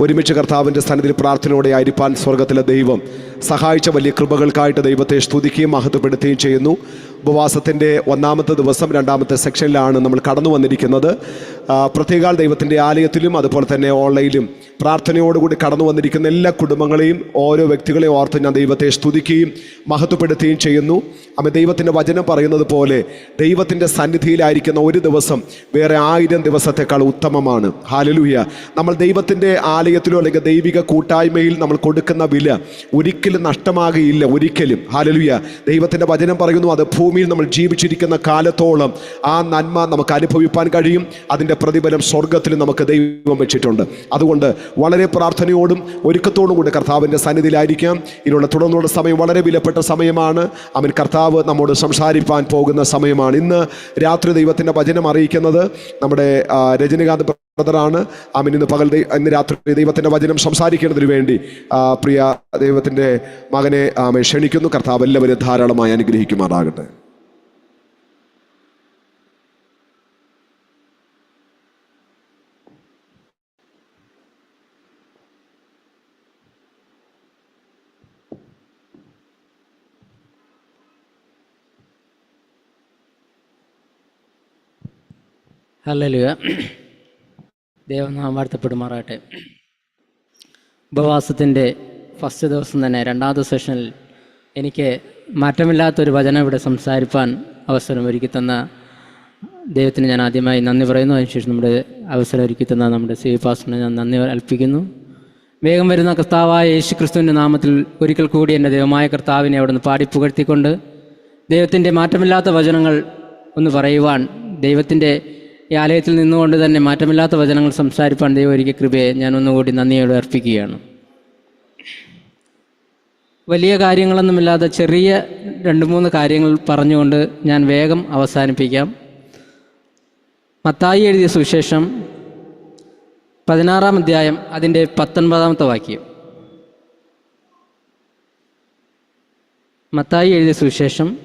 ഒരുമിച്ച് കർത്താവിന്റെ സന്നിധിയിൽ പ്രാർത്ഥനയോടെ ആയിരിപ്പാൻ സ്വർഗത്തിലെ ദൈവം സഹായിച്ച വലിയ കൃപകൾക്കായിട്ട് ദൈവത്തെ സ്തുതിക്കുകയും മഹത്വപ്പെടുത്തുകയും ചെയ്യുന്നു. ഉപവാസത്തിന്റെ ഒന്നാമത്തെ ദിവസം രണ്ടാമത്തെ സെക്ഷനിലാണ് നമ്മൾ കടന്നു വന്നിരിക്കുന്നത്. പ്രത്യേക ദൈവത്തിന്റെ ആലയത്തിലും അതുപോലെ തന്നെ ഓൺലൈനിലും പ്രാർത്ഥനയോടുകൂടി കടന്നു വന്നിരിക്കുന്ന എല്ലാ കുടുംബങ്ങളെയും ഓരോ വ്യക്തികളെയും ഓർത്ത് ഞാൻ ദൈവത്തെ സ്തുതിക്കുകയും മഹത്വപ്പെടുത്തുകയും ചെയ്യുന്നു. അമ്മ ദൈവത്തിന്റെ വചനം പറയുന്നത് പോലെ ദൈവത്തിന്റെ സന്നിധിയിലായിരിക്കുന്ന ഒരു ദിവസം വേറെ ആയിരം ദിവസത്തെക്കാൾ ഉത്തമമാണ്. ഹാലലുയ. നമ്മൾ ദൈവത്തിന്റെ ആലയത്തിലോ അല്ലെങ്കിൽ ദൈവിക കൂട്ടായ്മയിൽ നമ്മൾ കൊടുക്കുന്ന വില ഒരിക്കലും നഷ്ടമാകുകയില്ല ഒരിക്കലും. ഹാലലുയ ദൈവത്തിന്റെ വചനം പറയുന്നു അത് ഭൂമിയിൽ നമ്മൾ ജീവിച്ചിരിക്കുന്ന കാലത്തോളം ആ നന്മ നമുക്ക് അനുഭവിപ്പാൻ കഴിയും. അതിന്റെ പ്രതിഫലം സ്വർഗത്തിൽ നമുക്ക് ദൈവം വെച്ചിട്ടുണ്ട്. അതുകൊണ്ട് വളരെ പ്രാർത്ഥനയോടും ഒരുക്കത്തോടും കൂടി കർത്താവിന്റെ സന്നിധിയിലായിരിക്കാം. ഇതിനുള്ള തുടർന്നുള്ള സമയം വളരെ വിലപ്പെട്ട സമയമാണ്. അവൻ കർത്താവ് നമ്മോട് സംസാരിപ്പാൻ പോകുന്ന സമയമാണ്. ഇന്ന് രാത്രി ദൈവത്തിന്റെ വചനം അറിയിക്കുന്നത് നമ്മുടെ രജനീകാന്ത് ബ്രദറാണ്. ആമീൻ. ഇന്ന് പകൽ ഇന്ന് രാത്രി ദൈവത്തിന്റെ വചനം സംസാരിക്കേണ്ടതിന് വേണ്ടി പ്രിയ ദൈവത്തിന്റെ മകനെ ആമേ ക്ഷണിക്കുന്നു. കർത്താവ് എല്ലാവരും ധാരാളമായി അനുഗ്രഹിക്കുമാറാകട്ടെ. ഹല്ലേലൂയ ദൈവം നാം വാഴ്ത്തപ്പെടുമാറാകട്ടെ. ഉപവാസത്തിന്റെ ഫസ്റ്റ് ദിവസം തന്നെ രണ്ടാമത്തെ സെഷനിൽ എനിക്ക് മാറ്റമില്ലാത്തൊരു വചനം ഇവിടെ സംസാരിപ്പാൻ അവസരം ഒരുക്കി തന്ന ദൈവത്തിന് ഞാൻ ആദ്യമായി നന്ദി പറയുന്നു. അതിനുശേഷം നമ്മുടെ അവസരം ഒരുക്കി തന്ന നമ്മുടെ സി പാസ്റ്ററിനെ ഞാൻ നന്ദി അർപ്പിക്കുന്നു. വേഗം വരുന്ന കർത്താവായ യേശു ക്രിസ്തുവിന്റെ നാമത്തിൽ ഒരിക്കൽ കൂടി എന്റെ ദൈവമായ കർത്താവിനെ അവിടുന്ന് പാടി പുകഴ്ത്തിക്കൊണ്ട് ദൈവത്തിന്റെ മാറ്റമില്ലാത്ത വചനങ്ങൾ ഒന്ന് പറയുവാൻ ദൈവത്തിന്റെ ഈ ആലയത്തിൽ നിന്നുകൊണ്ട് തന്നെ മാറ്റമില്ലാത്ത വചനങ്ങൾ സംസാരിപ്പാൻ ദൈവം ഒരിക്കൽ കൃപയെ ഞാൻ ഒന്നുകൂടി നന്ദിയോട് അർപ്പിക്കുകയാണ്. വലിയ കാര്യങ്ങളൊന്നുമില്ലാതെ ചെറിയ രണ്ട് മൂന്ന് കാര്യങ്ങൾ പറഞ്ഞുകൊണ്ട് ഞാൻ വേഗം അവസാനിപ്പിക്കാം. മത്തായി എഴുതിയ സുവിശേഷം പതിനാറാം അധ്യായം അതിന്റെ പത്തൊൻപതാമത്തെ വാക്യം. മത്തായി എഴുതിയ സുവിശേഷം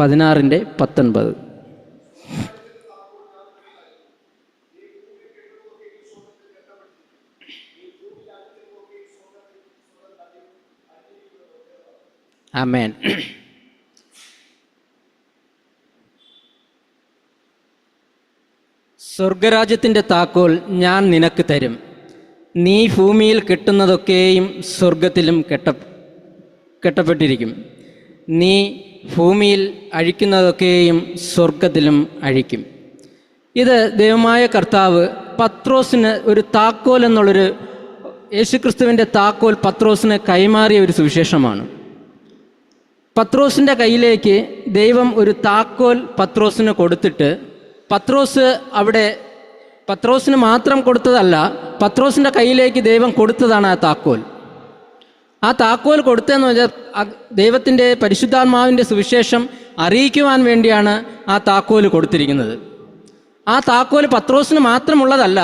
പതിനാറിന്റെ പത്തൊൻപത്. ആമേൻ. സ്വർഗരാജ്യത്തിന്റെ താക്കോൽ ഞാൻ നിനക്ക് തരും. നീ ഭൂമിയിൽ കെട്ടുന്നതൊക്കെയും സ്വർഗത്തിലും കെട്ട കെട്ടപ്പെട്ടിരിക്കും. നീ ഭൂമിയിൽ അഴിക്കുന്നതൊക്കെയും സ്വർഗത്തിലും അഴിക്കും. ഇത് ദൈവമായ കർത്താവ് പത്രോസിന് ഒരു താക്കോൽ എന്നുള്ളൊരു യേശുക്രിസ്തുവിന്റെ താക്കോൽ പത്രോസിന് കൈമാറിയ ഒരു സുവിശേഷമാണ്. പത്രോസിന്റെ കയ്യിലേക്ക് ദൈവം ഒരു താക്കോൽ പത്രോസിന് കൊടുത്തിട്ട് പത്രോസ് അവിടെ പത്രോസിന് മാത്രം കൊടുത്തതല്ല പത്രോസിന്റെ കയ്യിലേക്ക് ദൈവം കൊടുത്തതാണ് ആ താക്കോൽ. ആ താക്കോൽ കൊടുത്തതെന്ന് വെച്ചാൽ ദൈവത്തിന്റെ പരിശുദ്ധാത്മാവിന്റെ സുവിശേഷം അറിയിക്കുവാൻ വേണ്ടിയാണ് ആ താക്കോൽ കൊടുത്തിരിക്കുന്നത്. ആ താക്കോൽ പത്രോസിന് മാത്രമുള്ളതല്ല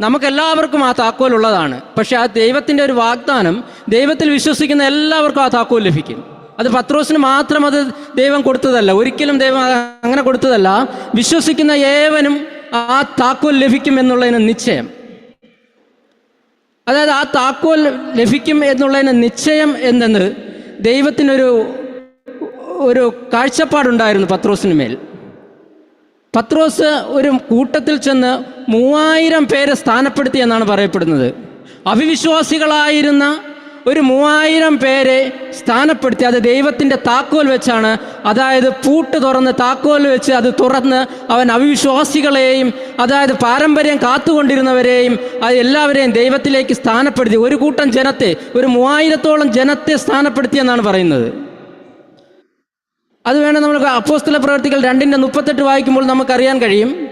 നമുക്കെല്ലാവർക്കും ആ താക്കോൽ ഉള്ളതാണ് പക്ഷേ ആ ദൈവത്തിന്റെ ഒരു വാഗ്ദാനം ദൈവത്തിൽ വിശ്വസിക്കുന്ന എല്ലാവർക്കും ആ താക്കോൽ ലഭിക്കും. അത് പത്രോസിന് മാത്രം അത് ദൈവം കൊടുത്തതല്ല. ഒരിക്കലും ദൈവം അങ്ങനെ കൊടുത്തതല്ല. വിശ്വസിക്കുന്ന ഏവനും ആ താക്കോൽ ലഭിക്കും എന്നുള്ളതിന് നിശ്ചയം. അതായത് ആ താക്കോൽ ലഭിക്കും എന്നുള്ളതിന് നിശ്ചയം എന്തെന്ന് ദൈവത്തിനൊരു ഒരു കാഴ്ചപ്പാടുണ്ടായിരുന്നു പത്രോസിന് മേൽ. പത്രോസ് ഒരു കൂട്ടത്തിൽ ചെന്ന് മൂവായിരം പേരെ സ്ഥാനപ്പെടുത്തി എന്നാണ് പറയപ്പെടുന്നത്. അവിവിശ്വാസികളായിരുന്ന ഒരു മൂവായിരം പേരെ സ്ഥാനപ്പെടുത്തി അത് ദൈവത്തിന്റെ താക്കോൽ വെച്ചാണ്. അതായത് പൂട്ട് തുറന്ന് താക്കോൽ വെച്ച് അത് തുറന്ന് അവൻ അവിശ്വാസികളെയും അതായത് പാരമ്പര്യം കാത്തുകൊണ്ടിരുന്നവരെയും അത് എല്ലാവരെയും ദൈവത്തിലേക്ക് സ്ഥാനപ്പെടുത്തി. ഒരു കൂട്ടം ജനത്തെ ഒരു മൂവായിരത്തോളം ജനത്തെ സ്ഥാനപ്പെടുത്തി എന്നാണ് പറയുന്നത്. അത് വേണം നമ്മൾ അപ്പോസ്തല പ്രവർത്തികൾ രണ്ടിന്റെ മുപ്പത്തെട്ട് വായിക്കുമ്പോൾ നമുക്കറിയാൻ കഴിയും.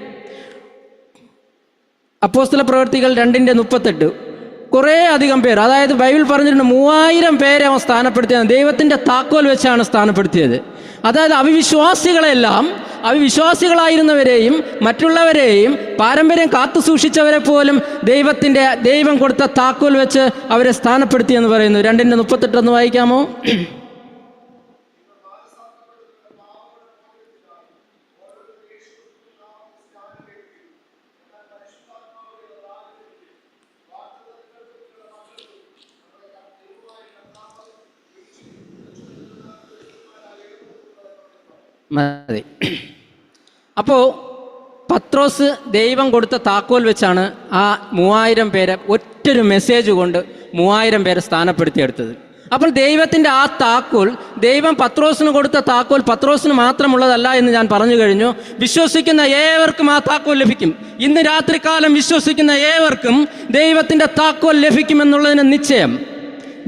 അപ്പോസ്തല പ്രവർത്തികൾ രണ്ടിന്റെ മുപ്പത്തെട്ട്. കുറേ അധികം പേർ അതായത് ബൈബിൾ പറഞ്ഞിട്ടുണ്ട് മൂവായിരം പേരെ അവൻ സ്ഥാനപ്പെടുത്തിയത്. ദൈവത്തിന്റെ താക്കോൽ വെച്ചാണ് സ്ഥാനപ്പെടുത്തിയത്. അതായത് അവിവിശ്വാസികളെല്ലാം അവിവിശ്വാസികളായിരുന്നവരെയും മറ്റുള്ളവരെയും പാരമ്പര്യം കാത്തു സൂക്ഷിച്ചവരെ പോലും ദൈവത്തിന്റെ ദൈവം കൊടുത്ത താക്കോൽ വെച്ച് അവരെ സ്ഥാനപ്പെടുത്തി എന്ന് പറയുന്നു. രണ്ടിന്റെ മുപ്പത്തെട്ടൊന്ന് വായിക്കാമോ? മതി. അപ്പോൾ പത്രോസ് ദൈവം കൊടുത്ത താക്കോൽ വെച്ചാണ് ആ മൂവായിരം പേരെ ഒറ്റൊരു മെസ്സേജ് കൊണ്ട് മൂവായിരം പേരെ സ്ഥാനപ്പെടുത്തിയെടുത്തത്. അപ്പോൾ ദൈവത്തിന്റെ ആ താക്കോൽ ദൈവം പത്രോസിന് കൊടുത്ത താക്കോൽ പത്രോസിന് മാത്രമുള്ളതല്ല എന്ന് ഞാൻ പറഞ്ഞു കഴിഞ്ഞു. വിശ്വസിക്കുന്ന ഏവർക്കും ആ താക്കോൽ ലഭിക്കും. ഇന്ന് രാത്രികാലം വിശ്വസിക്കുന്ന ഏവർക്കും ദൈവത്തിന്റെ താക്കോൽ ലഭിക്കുമെന്നുള്ളതിന് നിശ്ചയം.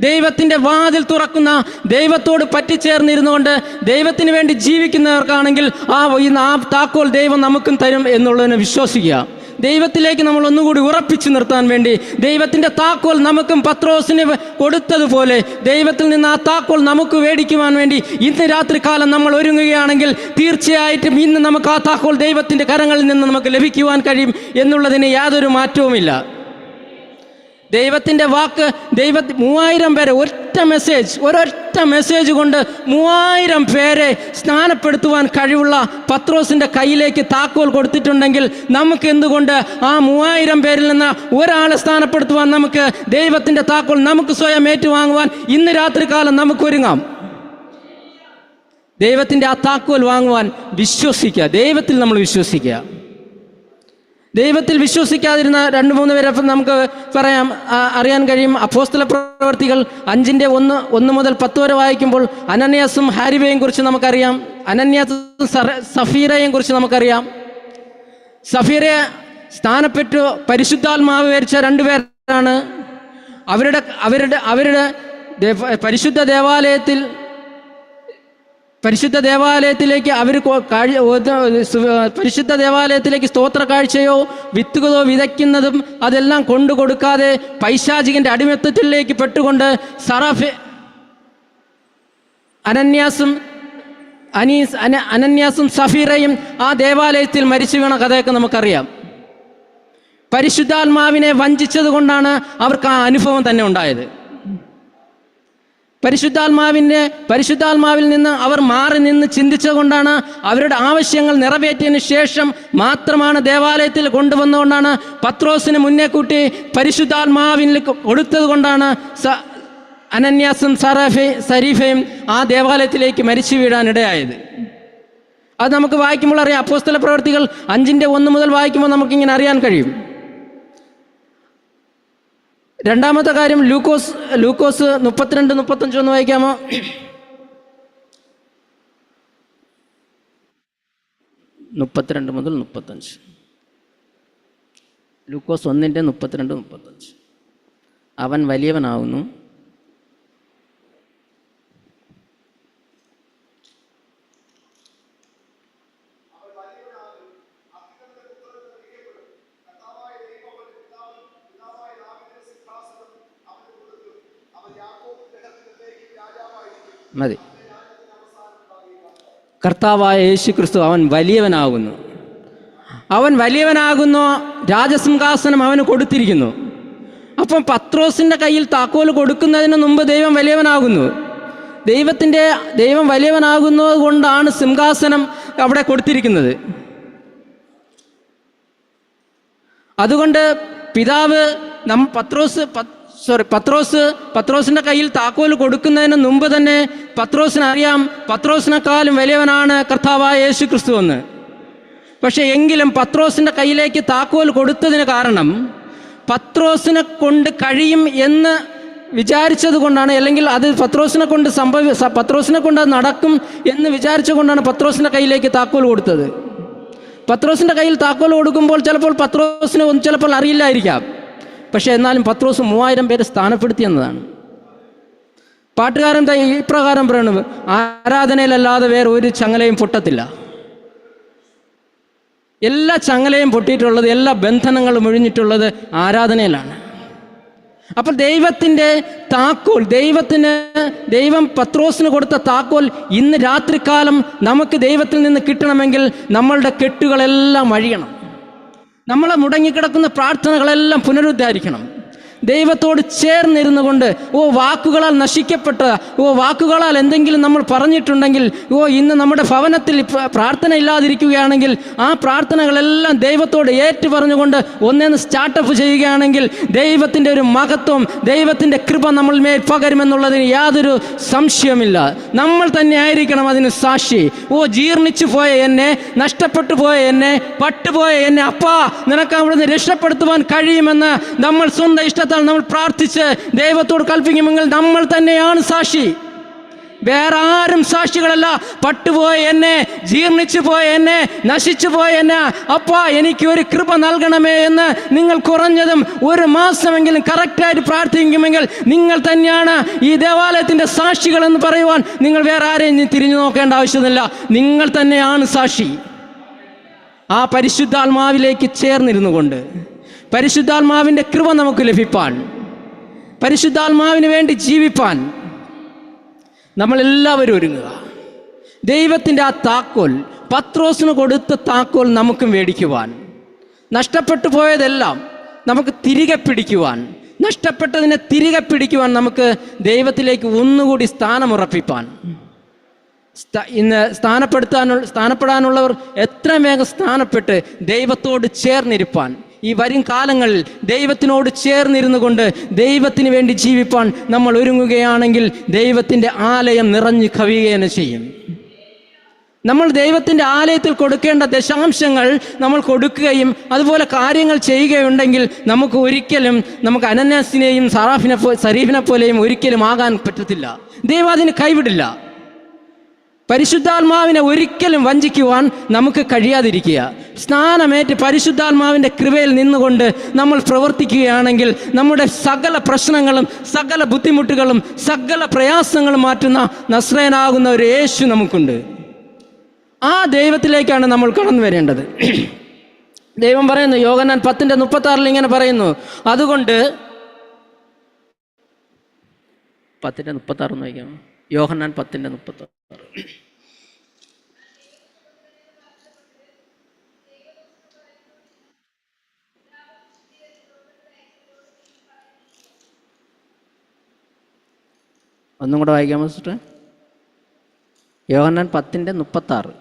ദൈവത്തിന്റെ വാതിൽ തുറക്കുന്ന ദൈവത്തോട് പറ്റിച്ചേർന്നിരുന്നുകൊണ്ട് ദൈവത്തിന് വേണ്ടി ജീവിക്കുന്നവർക്കാണെങ്കിൽ ആ ആ താക്കോൽ ദൈവം നമുക്കും തരും എന്നുള്ളതിനെ വിശ്വസിക്കുക. ദൈവത്തിലേക്ക് നമ്മൾ ഒന്നുകൂടി ഉറപ്പിച്ചു നിർത്താൻ വേണ്ടി ദൈവത്തിന്റെ താക്കോൽ നമുക്കും പത്രോസിന് കൊടുത്തതുപോലെ ദൈവത്തിൽ നിന്ന് ആ താക്കോൽ നമുക്ക് മേടിക്കുവാൻ വേണ്ടി ഇന്ന് രാത്രികാലം നമ്മൾ ഒരുങ്ങുകയാണെങ്കിൽ തീർച്ചയായിട്ടും ഇന്ന് നമുക്ക് ആ താക്കോൽ ദൈവത്തിന്റെ കരങ്ങളിൽ നിന്ന് നമുക്ക് ലഭിക്കുവാൻ കഴിയും എന്നുള്ളതിന് യാതൊരു മാറ്റവുമില്ല. ദൈവത്തിന്റെ വാക്ക് ദൈവ മൂവായിരം പേരെ ഒറ്റ മെസ്സേജ് ഒരൊറ്റ മെസ്സേജ് കൊണ്ട് മൂവായിരം പേരെ സ്നാനപ്പെടുത്തുവാൻ കഴിവുള്ള പത്രോസിന്റെ കയ്യിലേക്ക് താക്കോൽ കൊടുത്തിട്ടുണ്ടെങ്കിൽ നമുക്ക് എന്തുകൊണ്ട് ആ മൂവായിരം പേരിൽ നിന്ന് ഒരാളെ സ്ഥാനപ്പെടുത്തുവാൻ നമുക്ക് ദൈവത്തിന്റെ താക്കോൽ നമുക്ക് സ്വയം ഏറ്റുവാങ്ങുവാൻ ഇന്ന് രാത്രികാലം നമുക്ക് ഒരുങ്ങാം. ദൈവത്തിന്റെ ആ താക്കോൽ വാങ്ങുവാൻ വിശ്വസിക്കുക. ദൈവത്തിൽ നമ്മൾ വിശ്വസിക്കുക. ദൈവത്തിൽ വിശ്വസിക്കാതിരുന്ന രണ്ട് മൂന്ന് പേരെ നമുക്ക് പറയാം. അറിയാൻ കഴിയും. അപ്പോസ്തല പ്രവർത്തികൾ അഞ്ചിന്റെ ഒന്ന് ഒന്ന് മുതൽ പത്ത് വരെ വായിക്കുമ്പോൾ അനന്യാസും ഹാരിബയെയും കുറിച്ച് നമുക്കറിയാം. അനന്യാസും സഫീറയെയും കുറിച്ച് നമുക്കറിയാം. സഫീറയെ സ്ഥാനപ്പെട്ടു പരിശുദ്ധാത്മാവ് വരിച്ച രണ്ടുപേരാണ് അവരുടെ അവരുടെ അവരുടെ പരിശുദ്ധ ദേവാലയത്തിൽ പരിശുദ്ധ ദേവാലയത്തിലേക്ക് അവർ പരിശുദ്ധ ദേവാലയത്തിലേക്ക് സ്തോത്ര കാഴ്ചയോ വിത്തുകളോ വിതയ്ക്കുന്നതും അതെല്ലാം കൊണ്ടു കൊടുക്കാതെ പൈശാചികന്റെ അടിമത്തത്തിലേക്ക് പെട്ടുകൊണ്ട് സറഫ് അനന്യാസും അനീസ് അന അനന്യാസും സഫീറയും ആ ദേവാലയത്തിൽ മരിച്ചു വീണ കഥയൊക്കെ നമുക്കറിയാം. പരിശുദ്ധാത്മാവിനെ വഞ്ചിച്ചത് കൊണ്ടാണ് അവർക്ക് ആ അനുഭവം തന്നെ ഉണ്ടായത്. പരിശുദ്ധാത്മാവിന്റെ പരിശുദ്ധാത്മാവിൽ നിന്ന് അവർ മാറി നിന്ന് ചിന്തിച്ചുകൊണ്ടാണ് അവരുടെ ആവശ്യങ്ങൾ നിറവേറ്റിയതിന് ശേഷം മാത്രമാണ് ദേവാലയത്തിൽ കൊണ്ടുവന്നുകൊണ്ടാണ് പത്രോസിന് മുന്നേ കൂട്ടി പരിശുദ്ധാത്മാവിൽ കൊടുത്തത് കൊണ്ടാണ് അനന്യാസും സറാഫെ സരീഫയും ആ ദേവാലയത്തിലേക്ക് മരിച്ചു വീഴാനിടയായത് അത് നമുക്ക് വായിക്കുമ്പോൾ അറിയാം. അപ്പോസ്തല പ്രവർത്തികൾ അഞ്ചിന്റെ ഒന്ന് മുതൽ വായിക്കുമ്പോൾ നമുക്കിങ്ങനെ അറിയാൻ കഴിയും. രണ്ടാമത്തെ കാര്യം ലൂക്കോസ് ലൂക്കോസ് മുപ്പത്തിരണ്ട് മുപ്പത്തഞ്ച് ഒന്ന് വായിക്കാമോ? മുപ്പത്തിരണ്ട് മുതൽ മുപ്പത്തഞ്ച് ലൂക്കോസ് ഒന്നിന്റെ മുപ്പത്തിരണ്ട് മുപ്പത്തഞ്ച് അവൻ വലിയവനാവുന്നു. മതി. കർത്താവായ യേശു ക്രിസ്തു അവൻ വലിയവനാകുന്നു. അവൻ വലിയവനാകുന്നു രാജസിംഹാസനം അവന് കൊടുത്തിരിക്കുന്നു. അപ്പം പത്രോസിന്റെ കയ്യിൽ താക്കോൽ കൊടുക്കുന്നതിന് മുമ്പ് ദൈവം വലിയവനാകുന്നു. ദൈവത്തിന്റെ ദൈവം വലിയവനാകുന്നത് കൊണ്ടാണ് സിംഹാസനം അവിടെ കൊടുത്തിരിക്കുന്നത്. അതുകൊണ്ട് പിതാവ് നം പത്രോസ് സോറി പത്രോസ് പത്രോസിന്റെ കയ്യിൽ താക്കോൽ കൊടുക്കുന്നതിന് മുമ്പ് തന്നെ പത്രോസിന് അറിയാം പത്രോസിനെക്കാളും വലിയവനാണ് കർത്താവായ യേശു ക്രിസ്തു എന്ന്. പക്ഷേ എങ്കിലും പത്രോസിന്റെ കയ്യിലേക്ക് താക്കോൽ കൊടുത്തതിന് കാരണം പത്രോസിനെ കൊണ്ട് കഴിയും എന്ന് വിചാരിച്ചത് കൊണ്ടാണ്. അല്ലെങ്കിൽ അത് പത്രോസിനെ കൊണ്ട് സംഭവി പത്രോസിനെ കൊണ്ട് അത് നടക്കും എന്ന് വിചാരിച്ചുകൊണ്ടാണ് പത്രോസിന്റെ കയ്യിലേക്ക് താക്കോൽ കൊടുത്തത്. പത്രോസിന്റെ കയ്യിൽ താക്കോൽ കൊടുക്കുമ്പോൾ ചിലപ്പോൾ പത്രോസിന് ചിലപ്പോൾ അറിയില്ലായിരിക്കാം. പക്ഷേ എന്നാലും പത്രോസ് മൂവായിരം പേരെ സ്ഥാനപ്പെടുത്തി എന്നതാണ് പാട്ടുകാരൻ ഇപ്രകാരം പറയണത് ആരാധനയിലല്ലാതെ വേറെ ഒരു ചങ്ങലയും പൊട്ടത്തില്ല. എല്ലാ ചങ്ങലയും പൊട്ടിയിട്ടുള്ളത് എല്ലാ ബന്ധനങ്ങളും ഒഴിഞ്ഞിട്ടുള്ളത് ആരാധനയിലാണ്. അപ്പോൾ ദൈവത്തിന്റെ താക്കോൽ ദൈവത്തിന് ദൈവം പത്രോസിന് കൊടുത്ത താക്കോൽ ഇന്ന് രാത്രികാലം നമുക്ക് ദൈവത്തിൽ നിന്ന് കിട്ടണമെങ്കിൽ നമ്മളുടെ കെട്ടുകളെല്ലാം അഴിയണം. നമ്മളെ മുടങ്ങിക്കിടക്കുന്ന പ്രാർത്ഥനകളെല്ലാം പുനരുദ്ധാരിക്കണം. ദൈവത്തോട് ചേർന്നിരുന്നു കൊണ്ട് ഓ വാക്കുകളാൽ നശിക്കപ്പെട്ട ഓ വാക്കുകളാൽ എന്തെങ്കിലും നമ്മൾ പറഞ്ഞിട്ടുണ്ടെങ്കിൽ ഓ ഇന്ന് നമ്മുടെ ഭവനത്തിൽ പ്രാർത്ഥന ഇല്ലാതിരിക്കുകയാണെങ്കിൽ ആ പ്രാർത്ഥനകളെല്ലാം ദൈവത്തോട് ഏറ്റു പറഞ്ഞുകൊണ്ട് ഒന്നേന്ന് സ്റ്റാർട്ടപ്പ് ചെയ്യുകയാണെങ്കിൽ ദൈവത്തിന്റെ ഒരു മഹത്വം ദൈവത്തിന്റെ കൃപ നമ്മൾ മേൽ പകരുമെന്നുള്ളതിന് യാതൊരു സംശയമില്ല നമ്മൾ തന്നെ ആയിരിക്കണം അതിന് സാക്ഷി. ഓ ജീർണിച്ചു പോയ എന്നെ നഷ്ടപ്പെട്ടു പോയ എന്നെ പട്ടുപോയ എന്നെ അപ്പാ നിനക്ക് അവിടുന്ന് രക്ഷപ്പെടുത്തുവാൻ കഴിയുമെന്ന് നമ്മൾ സ്വന്തം ഇഷ്ടത്താൽ നമ്മൾ പ്രാർത്ഥിച്ച് ദൈവത്തോട് കൽപ്പിക്കുമെങ്കിൽ നമ്മൾ തന്നെയാണ് സാക്ഷി. വേറെ ആരും സാക്ഷികളല്ല. പട്ടുപോയ എന്നെ ജീർണിച്ചു പോയ എന്നെ നശിച്ചു പോയ എന്നെ. അപ്പാ എനിക്ക് ഒരു കൃപ നൽകണമേ എന്ന് നിങ്ങൾ കുറഞ്ഞതും ഒരു മാസമെങ്കിലും കറക്റ്റായിട്ട് പ്രാർത്ഥിക്കുമെങ്കിൽ നിങ്ങൾ തന്നെയാണ് ഈ ദേവാലയത്തിന്റെ സാക്ഷികളെന്ന് പറയുവാൻ നിങ്ങൾ വേറെ ആരെയും തിരിഞ്ഞു നോക്കേണ്ട ആവശ്യമില്ല നിങ്ങൾ തന്നെയാണ് സാക്ഷി. ആ പരിശുദ്ധാത്മാവിലേക്ക് ചേർന്നിരുന്നു കൊണ്ട് പരിശുദ്ധാത്മാവിന്റെ കൃപ നമുക്ക് ലഭിപ്പാൻ. പരിശുദ്ധാത്മാവിന് വേണ്ടി ജീവിപ്പാൻ. നമ്മളെല്ലാവരും ഒരുങ്ങുക. ദൈവത്തിന്റെ ആ താക്കോൽ പത്രോസിന് കൊടുത്ത താക്കോൽ നമുക്കും മേടിക്കുവാൻ നഷ്ടപ്പെട്ടു പോയതെല്ലാം നമുക്ക് തിരികെ പിടിക്കുവാൻ. നഷ്ടപ്പെട്ടതിനെ തിരികെ പിടിക്കുവാൻ നമുക്ക് ദൈവത്തിലേക്ക് ഒന്നുകൂടി സ്ഥാനമുറപ്പിപ്പാൻ. സ്ഥ- ഇന്ന് സ്ഥാനപ്പെടുത്താനുള്ള സ്ഥാനപ്പെടാനുള്ളവർ എത്ര വേഗം സ്ഥാനപ്പെട്ട് ദൈവത്തോട് ചേർന്നിരിപ്പാൻ. ഈ വരും കാലങ്ങളിൽ ദൈവത്തിനോട് ചേർന്നിരുന്നു കൊണ്ട് ദൈവത്തിന് വേണ്ടി ജീവിപ്പാൻ നമ്മൾ ഒരുങ്ങുകയാണെങ്കിൽ ദൈവത്തിന്റെ ആലയം നിറഞ്ഞു കവിയുകയെന്ന് ചെയ്യും. നമ്മൾ ദൈവത്തിന്റെ ആലയത്തിൽ കൊടുക്കേണ്ട ദശാംശങ്ങൾ നമ്മൾ കൊടുക്കുകയും അതുപോലെ കാര്യങ്ങൾ ചെയ്യുകയുണ്ടെങ്കിൽ നമുക്ക് ഒരിക്കലും നമുക്ക് അനന്യാസിനെയും സറാഫിനെ പോ സരീഫിനെ പോലെയും ഒരിക്കലും ആകാൻ പറ്റത്തില്ല. ദൈവം അതിന് കൈവിടില്ല. പരിശുദ്ധാത്മാവിനെ ഒരിക്കലും വഞ്ചിക്കുവാൻ നമുക്ക് കഴിയാതിരിക്കുക. സ്നാനമേറ്റ് പരിശുദ്ധാത്മാവിന്റെ കൃപയിൽ നിന്നുകൊണ്ട് നമ്മൾ പ്രവർത്തിക്കുകയാണെങ്കിൽ നമ്മുടെ സകല പ്രശ്നങ്ങളും സകല ബുദ്ധിമുട്ടുകളും സകല പ്രയാസങ്ങളും മാറ്റുന്ന നസ്രയനാകുന്ന ഒരു യേശു നമുക്കുണ്ട്. ആ ദൈവത്തിലേക്കാണ് നമ്മൾ കടന്നു വരേണ്ടത്. ദൈവം പറയുന്നു യോഗനാൻ പത്തിന്റെ മുപ്പത്തി ആറിൽ ഇങ്ങനെ പറയുന്നു അതുകൊണ്ട് പത്തിന്റെ മുപ്പത്തി ആറ് വായിക്കാം. യോഹന്നാൻ പത്തിന്റെ മുപ്പത്തി ആറ് ഒന്നും കൂടെ വായിക്കാമോ സിസ്റ്റർ യോഹന്നാൻ പത്തിന്റെ മുപ്പത്താറ്.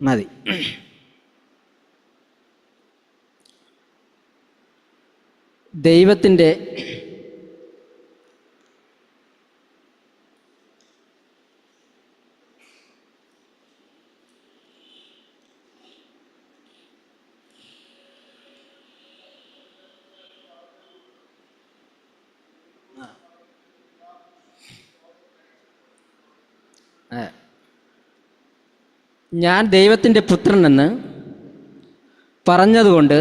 മതി. ദൈവത്തിന്റെ. ഞാൻ ദൈവത്തിന്റെ പുത്രനെന്ന് പറഞ്ഞതുകൊണ്ട്